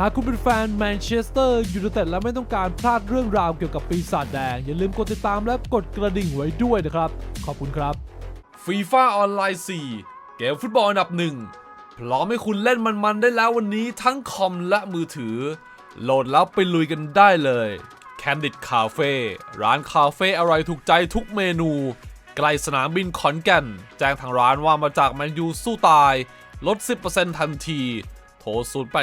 หากคุณเป็นแฟนแมนเชสเตอร์ยูไนเต็ดและไม่ต้องการพลาดเรื่องราวเกี่ยวกับปีศาจแดง อย่าลืมกดติดตามและกดกระดิ่งไว้ด้วยนะครับ ขอบคุณครับฟีฟ่าออนไลน์4เกมฟุตบอลอันดับหนึ่งพร้อมให้คุณเล่นมันๆได้แล้ววันนี้ทั้งคอมและมือถือ โหลดแล้วไปลุยกันได้เลย Candid Cafe ร้านคาเฟ่อร่อยถูกใจทุกเมนูใกล้สนามบินขอนแก่น แจ้งทางร้านว่ามาจากแมนยูสู้ตาย ลด 10%ทันที โทร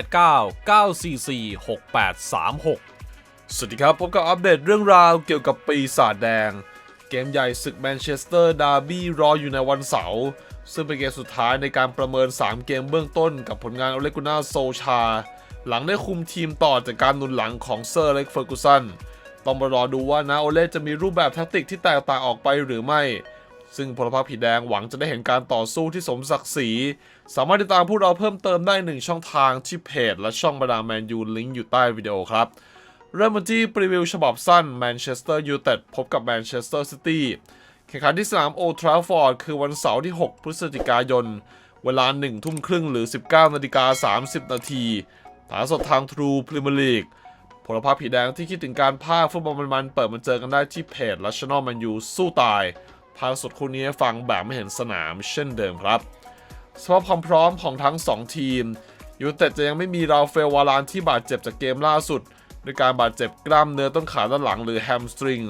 089 944 6836 สวัสดีครับ พบกับอัปเดตเรื่องราวเกี่ยวกับปีศาจแดง เกมใหญ่ศึกแมนเชสเตอร์ดาร์บี้รออยู่ในวันเสาร์ ซึ่งเป็นเกมสุดท้ายในการประเมิน 3 เกมเบื้องต้นกับผลงานอเลกุน่าโซชา หลังได้คุมทีมต่อจากการหนุนหลังของเซอร์เล็กเฟอร์กูสันต้องมารอดูว่านาโอเล่จะมีรูปแบบแทคติกที่แตกต่างออกไปหรือไม่ ซึ่งพลพรรคผีแดงหวังจะได้เห็นการต่อสู้ที่สมศักดิ์ศรี สามารถติดตามพวกเราเพิ่มเติมได้หนึ่งช่องทางที่เพจ และช่องบรรดาแมนยูลิงก์อยู่ใต้วิดีโอครับ เริ่มกันที่ปรีวิวฉบับสั้นแมนเชสเตอร์ยูไนเต็ดพบกับแมนเชสเตอร์ซิตี้แข่งขันที่สนามโอทราฟอร์ดคือวันเสาร์ที่ 6 พฤศจิกายน เวลา1ทุ่มครึ่งหรือ 19นาฬิกา30 นาทีถ่ายสดทาง True Premier League ผลภาพผีแดงที่คิดถึงการพากย์ฟุตบอลมันๆเปิดมาเจอกันได้ที่เพจและช่องแมนยูสู้ตาย พาพสดคู่นี้ฟังแบบไม่เห็นสนามเช่นเดิมครับสภาพความพร้อมของทั้ง 2 ทีมยูเต็ดจะยังไม่มีราเฟลวารานที่บาดเจ็บจากเกมล่าสุดด้วยการบาดเจ็บกล้ามเนื้อต้นขาด้านหลังหรือแฮมสตริง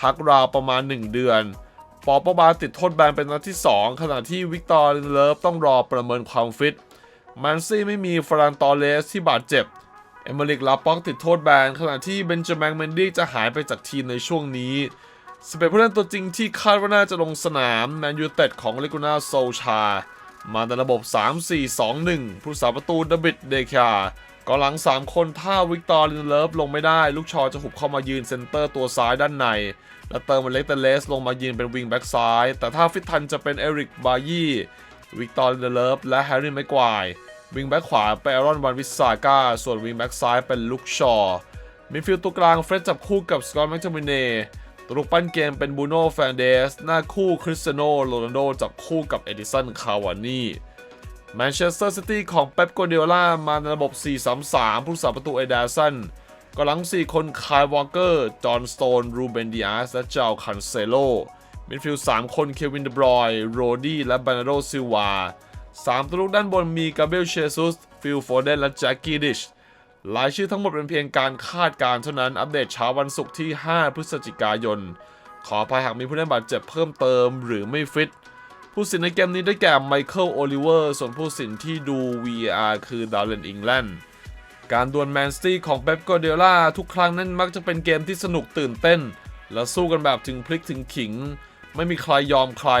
พักราวประมาณ 1 เดือน ปอปบาติดโทษแบนเป็นนัดที่ 2 ขณะที่วิกตอร์เลิฟต้องรอประเมินความฟิตมันซี่ไม่มีฟรานตอเลสที่บาดเจ็บ เอเมริกลาป็อกติดโทษแบน ขณะที่เบนจามินเมนดี้จะหายไปจากทีมในช่วงนี้ สเปนผู้เล่นตัวจริงที่คาดว่าน่าจะลงสนามแมนยูเต็ดของเลกูน่าโซชา มาในระบบ 3-4-2-1 ผู้สาประตูดบิดเดคากองหลัง 3 คนถ้าวิกตอร์ลินเลิฟลงไม่ได้ ลูกชอจะหุบเข้ามายืนเซนเตอร์ตัวซ้ายด้านใน และเติมเล็กเตเลสลงมายืนเป็นวิงแบ็กซ้าย แต่ถ้าฟิตทันจะเป็นเอริกบายี่วิกตอร์ลินเลิฟและแฮร์รี่ไมกวายวิงแบ็กขวาเป็นอารอนวันวิสซาก้าส่วนวิงแบ็กซ้ายเป็นลูกชอมิดฟิลด์ตัวกลางเฟรดจับคู่กับสกอตแมคโทมิเน่ ตัวลูกปั้นเกมเป็นบูโน่แฟนเดส หน้าคู่คริสเตียโนโรนัลโดจับคู่กับเอดิสันคาวานี่แมนเชสเตอร์ซิตี้ของเป๊ปโกเดล่ามาในระบบ 4-3-3 ผู้สาประตูเอดาสันกำลัง 4 คนคายวอลเกอร์ จอห์นสโตน รูเบนดิอาส และเจ้าคันเซโลมิดฟิลด์3คนเควินเดบรอยโรดี้ และบานาโดซิวา3ตัวลูกด้านบนมีกาเบรียลเชซุส ฟิลโฟเดน และแจ็คกี้ดิช รายชื่อทั้งหมดเป็นเพียงการคาดการณ์เท่านั้นอัปเดตเช้าวันศุกร์ที่ 5 พฤศจิกายน ขออภัยหากมีผู้เล่นบาดเจ็บเพิ่มเติมหรือไม่ฟิต ผู้สินในเกมนี้ได้แก่ไมเคิลโอลิเวอร์ส่วนผู้สินที่ดู VAR คือดาวเลนอิงแลนด์การดวลแมนสตี้ของเป๊ปโกเดล่าทุกครั้งนั้นมักจะเป็นเกมที่สนุกตื่นเต้น และสู้กันแบบถึงพลิกถึงขิง ไม่มีใครยอมใคร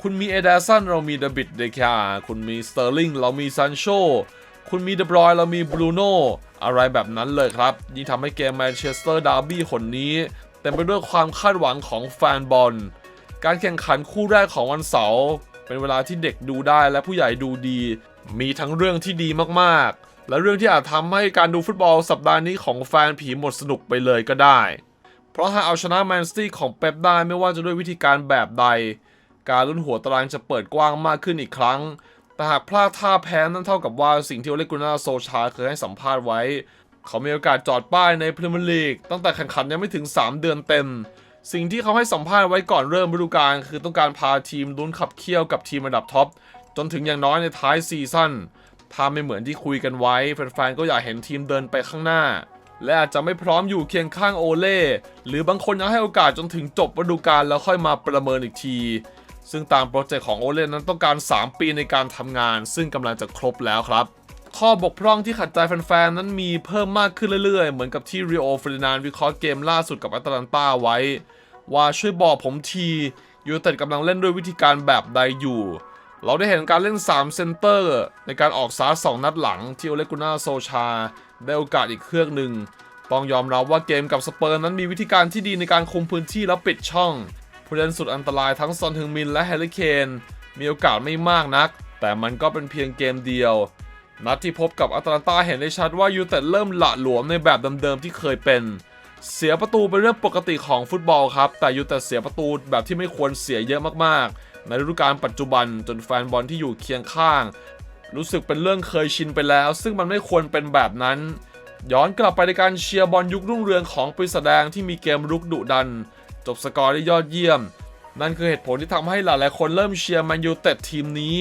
คุณมีเอเดสันเรามีเดบิดเดคาคุณมีสเตอร์ลิงเรามีซันโชคุณมีเดบรอยเรามีบรูโน่ อะไรแบบนั้นเลยครับ ยิ่งทำให้เกมแมนเชสเตอร์ดาร์บี้คนนี้ เต็มไปด้วยความคาดหวังของแฟนบอล การแข่งขันคู่แรกของวันเสาร์เป็นเวลาที่เด็กดูได้และผู้ใหญ่ดูดี มีทั้งเรื่องที่ดีมากๆ และเรื่องที่อาจทำให้การดูฟุตบอลสัปดาห์นี้ของแฟนผีหมดสนุกไปเลยก็ได้ เพราะหากเอาชนะแมนสตี้ของเป๊ปได้ไม่ว่าจะด้วยวิธีการแบบใด การลุ้นหัวตารางจะเปิดกว้างมากขึ้นอีกครั้ง แต่หากพลาดท่าแพ้นั่นเท่ากับว่าสิ่งที่โอเลกุนาโซชาเคยให้สัมภาษณ์ไว้ เขามีโอกาสจอดป้ายในพรีเมียร์ลีกตั้งแต่แข่งขันยังไม่ถึง 3 เดือนเต็ม สิ่งที่เขาให้สัมภาษณ์ไว้ก่อนเริ่มฤดูกาลคือต้องการพาทีมลุ้นขับเคี่ยวกับทีมระดับท็อปจนถึงอย่างน้อยในท้ายซีซั่นถ้าไม่เหมือนที่คุยกันไว้แฟนๆก็อยากเห็นทีมเดินไปข้างหน้า และอาจจะไม่พร้อมอยู่เคียงข้างโอเล่หรือบางคนยังให้โอกาสจนถึงจบฤดูกาลแล้วค่อยมาประเมินอีกที ซึ่งตามโปรเจกต์ของโอเล่นั้นต้องการ 3 ปีในการทำงาน ซึ่งกำลังจะครบแล้วครับ ข้อบกพร่องที่ขัดใจแฟนๆ นั้นมีเพิ่มมากขึ้นเรื่อยๆ เหมือนกับที่ริโอเฟรดินานวิเคราะห์เกมล่าสุดกับแอตแลนตาไว้ ว่าช่วยบอกผมทียูเต็ดกำลังเล่นด้วยวิธีการแบบใดอยู่ เราได้เห็นการเล่น 3 เซนเตอร์ ในการออกซาร์สองนัดหลังที่โอเลกุน่าโซชา ได้โอกาสอีกเครื่องหนึ่งต้องยอมรับว่าเกมกับสเปอร์นั้นมีวิธีการที่ดีในการคุมพื้นที่และปิดช่อง ผู้เล่นสุดอันตรายทั้งซอนฮึงมินและแฮร์รี่เคนมีโอกาสไม่มากนัก แต่มันก็เป็นเพียงเกมเดียว นัดที่พบกับอัตแลนตาเห็นได้ชัดว่ายูเต็ดเริ่มหละหลวมในแบบเดิมๆที่เคยเป็น เสียประตูเป็นเรื่องปกติของฟุตบอลครับ แต่ยูเต็ดเสียประตูแบบที่ไม่ควรเสียเยอะมากๆ ในฤดูกาลปัจจุบันจนแฟนบอลที่อยู่เคียงข้าง รู้สึกเป็นเรื่องเคยชินไปแล้ว ซึ่งมันไม่ควรเป็นแบบนั้น ย้อนกลับไปในการเชียร์บอลยุครุ่งเรืองของปีศาจแดงที่มีเกมรุกดุดัน จบสกอร์ได้ยอดเยี่ยม นั่นคือเหตุผลที่ทำให้หลายๆคนเริ่มเชียร์แมนยูเต็ดทีมนี้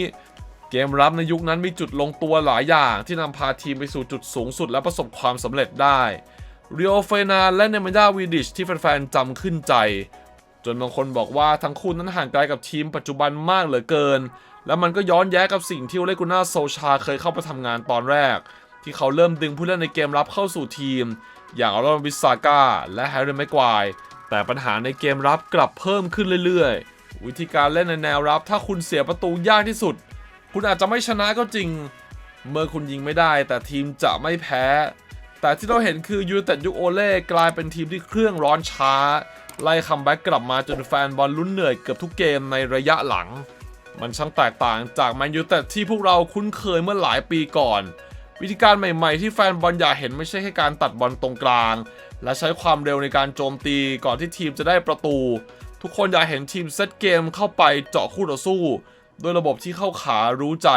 เกมรับในยุคนั้นมีจุดลงตัวหลายอย่างที่นำพาทีมไปสู่จุดสูงสุดและประสบความสำเร็จได้เรียโอเฟนาและเนม a ดาวีดิชที่แฟนๆจำขึ้นใจ จนบางคนบอกว่าทั้งคู่นั้นห่างไกลกับทีมปัจจุบันมากเหลือเกิน และมันก็ย้อนแย้งกับสิ่งที่โอเลกุน่าโซชาเคยเข้าไปทำงานตอนแรก ที่เขาเริ่มดึงผู้เล่นในเกมรับเข้าสู่ทีม อย่างอารอนวิสซาก้าและแฮร์รี่แม็กควาย แต่ปัญหาในเกมรับกลับเพิ่มขึ้นเรื่อยๆ วิธีการเล่นในแนวรับ ถ้าคุณเสียประตูยากที่สุด คุณอาจจะไม่ชนะก็จริง เมื่อคุณยิงไม่ได้ แต่ทีมจะไม่แพ้ แต่ที่เราเห็นคือยูเต็ดยุคโอเล่กลายเป็นทีมที่เครื่องร้อนช้า ไล่คัมแบ็กกลับมาจนแฟนบอลลุ้นเหนื่อยเกือบทุกเกมในระยะหลัง มันช่างแตกต่างจากแมนยูเต็ดที่พวกเราคุ้นเคยเมื่อหลายปีก่อน วิธีการใหม่ๆ ที่แฟนบอลอยากเห็นไม่ใช่แค่การตัดบอลตรงกลาง และใช้ความเร็วในการโจมตีก่อนที่ทีมจะได้ประตู ทุกคนอยากเห็นทีมเซตเกมเข้าไปเจาะคู่ต่อสู้ด้วยระบบที่เข้าขารู้ใจ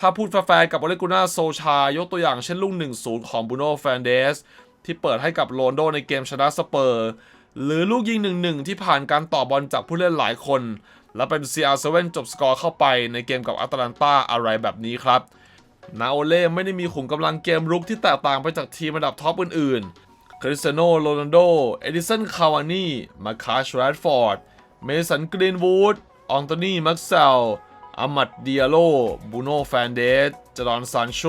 ถ้าพูดแฟร์กับโอเลกุน่าโซชายกตัวอย่างเช่นลูก1-0 ของบูโน่แฟนเดสที่เปิดให้กับโรนโดในเกมชนะสเปอร์ หรือลูกยิง1-1 ที่ผ่านการต่อบอลจากผู้เล่นหลายคน และเป็น CR7 จบสกอร์เข้าไปในเกมกับอัตแลนตาอะไรแบบนี้ครับ นาโอเล่ไม่ได้มีขุมกำลังเกมรุกที่แตกต่างไปจากทีมระดับท็อปอื่นๆ คริสเตียโนโรนัลโด เอดิสัน คาวานีมาคาชแรดฟอร์ด เมสัน กรีนวูด อองโตนีมักเซลอามัดเดียโล บูโนแฟนเดสจดอนซานโช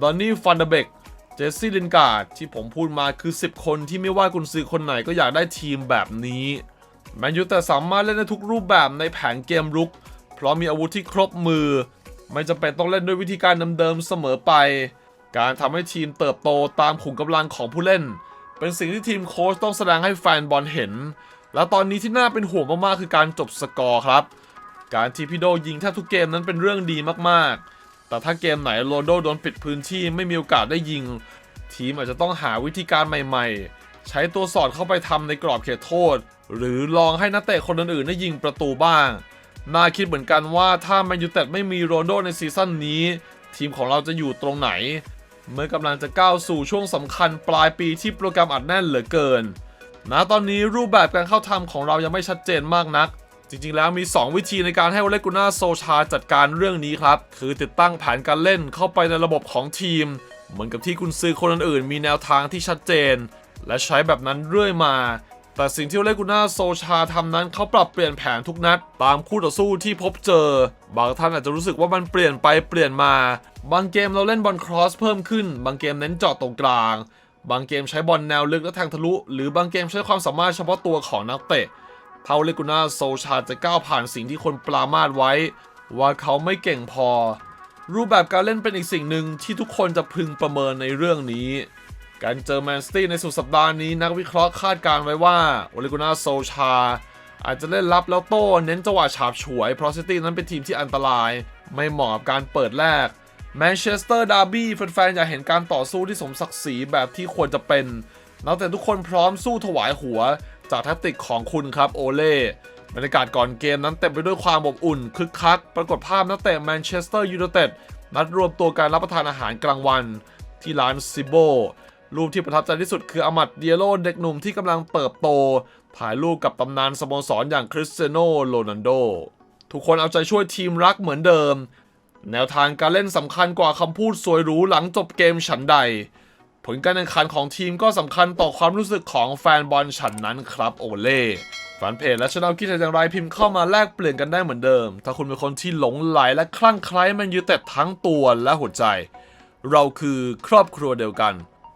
ดอนนี่ฟันเดเบก เจสซี่ลินการ์ด ที่ผมพูดมาคือ 10 คนที่ไม่ว่ากุนซือคนไหนก็อยากได้ทีมแบบนี้ แมนยูแต่สามารถเล่นได้ทุกรูปแบบในแผนเกมรุก เพราะมีอาวุธที่ครบมือ ไม่จำเป็นต้องเล่นด้วยวิธีการเดิมๆเสมอไป การทำให้ทีมเติบโตตามขุมกำลังของผู้เล่น เป็นสิ่งที่ทีมโค้ชต้องแสดงให้แฟนบอลเห็น และตอนนี้ที่น่าเป็นห่วงมากๆคือการจบสกอร์ครับ การที่พี่โดยิงแทบทุกเกมนั้นเป็นเรื่องดีมากๆ แต่ถ้าเกมไหนโรนโดโดนปิดพื้นที่ไม่มีโอกาสได้ยิง ทีมอาจจะต้องหาวิธีการใหม่ๆ ใช้ตัวสอดเข้าไปทำในกรอบเขตโทษ หรือลองให้นักเตะคนอื่นๆได้ยิงประตูบ้าง น่าคิดเหมือนกันว่าถ้าแมนยูเต็ดไม่มีโรนโดในซีซั่นนี้ ทีมของเราจะอยู่ตรงไหน เมื่อกำลังจะก้าวสู่ช่วงสำคัญปลายปีที่โปรแกรมอัดแน่นเหลือเกินณตอนนี้รูปแบบการเข้าทำของเรายังไม่ชัดเจนมากนัก จริงๆ แล้วมี 2 วิธีในการให้โอเลกุน่าโซชาจัดการเรื่องนี้ครับ คือติดตั้งแผนการเล่นเข้าไปในระบบของทีม เหมือนกับที่คุณซื้อคนอื่นๆมีแนวทางที่ชัดเจน และใช้แบบนั้นเรื่อยมา แต่สิ่งที่เลกุน่าโซชาทำนั้นเขาปรับเปลี่ยนแผนทุกนัด ตามคู่ต่อสู้ที่พบเจอ บางท่านอาจจะรู้สึกว่ามันเปลี่ยนไปเปลี่ยนมา บางเกมเราเล่นบอลครอสเพิ่มขึ้น บางเกมเน้นเจาะตรงกลาง บางเกมใช้บอลแนวลึกและแทงทะลุ หรือบางเกมใช้ความสามารถเฉพาะตัวของนักเตะเท่าเลกุน่าโซชาจะก้าวผ่านสิ่งที่คนปรามาดไว้ ว่าเขาไม่เก่งพอ รูปแบบการเล่นเป็นอีกสิ่งหนึ่งที่ทุกคนจะพึงประเมินในเรื่องนี้ การเจอแมนสตี้ในสุดสัปดาห์นี้นักวิเคราะห์คาดการณ์ไว้ว่าโอเลกุน่าโซชา อาจจะเล่นรับแล้วโต้เน้นจังหวะฉาบฉวย เพราะซิตี้นั้นเป็นทีมที่อันตราย ไม่เหมาะกับการเปิดแรกแมนเชสเตอร์ดาร์บี้แฟนๆอยากเห็นการต่อสู้ที่สมศักดิ์ศรีแบบที่ควรจะเป็นนักเตะทุกคนพร้อมสู้ถวายหัว จากแทคติกของคุณครับโอเล่บรรยากาศก่อนเกมนั้นเต็มไปด้วยความอบอุ่น คึกคัก ปรากฏภาพนักเตะแมนเชสเตอร์ยูไนเต็ดนัดรวมตัวการรับประทานอาหารกลางวัน ที่ร้านซิโบ รูปที่ประทับใจที่สุดคืออามัดเดียโลเด็กหนุ่มที่กำลังเติบโต ถ่ายรูปกับตำนานสโมสรอย่างคริสเตียโนโรนัลโด ทุกคนเอาใจช่วยทีมรักเหมือนเดิม แนวทางการเล่นสำคัญกว่าคำพูดสวยหรูหลังจบเกมฉันใด ผลการแข่งขันของทีมก็สำคัญต่อความรู้สึกของแฟนบอลฉันนั้นครับโอเล่แฟนเพจและช่องคิดเห็นอย่างไรพิมพ์เข้ามาแลกเปลี่ยนกันได้เหมือนเดิม ถ้าคุณเป็นคนที่หลงไหลและคลั่งไคล้แมันยูเต็ดทั้งตัวและหัวใจ เราคือครอบครัวเดียวกัน